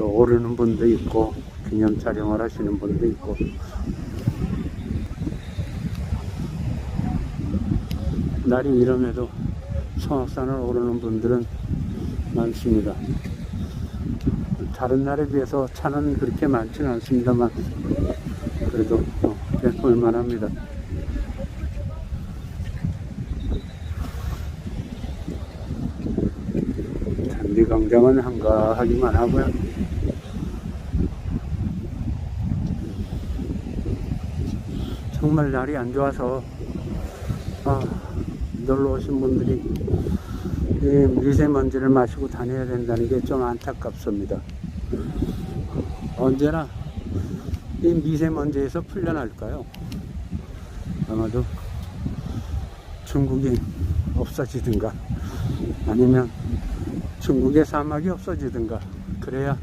또 오르는 분도 있고 기념 촬영을 하시는 분도 있고 날이 이름에도 성악산을 오르는 분들은 많습니다. 다른 날에 비해서 차는 그렇게 많지는 않습니다만 그래도 어, 꽤 볼만합니다. 잔디광장은 한가하기만 하고요. 정말 날이 안 좋아서 아, 놀러 오신 분들이 이 미세먼지를 마시고 다녀야 된다는 게 좀 안타깝습니다. 언제나 이 미세먼지에서 풀려날까요? 아마도 중국이 없어지든가 아니면 중국의 사막이 없어지든가 그래야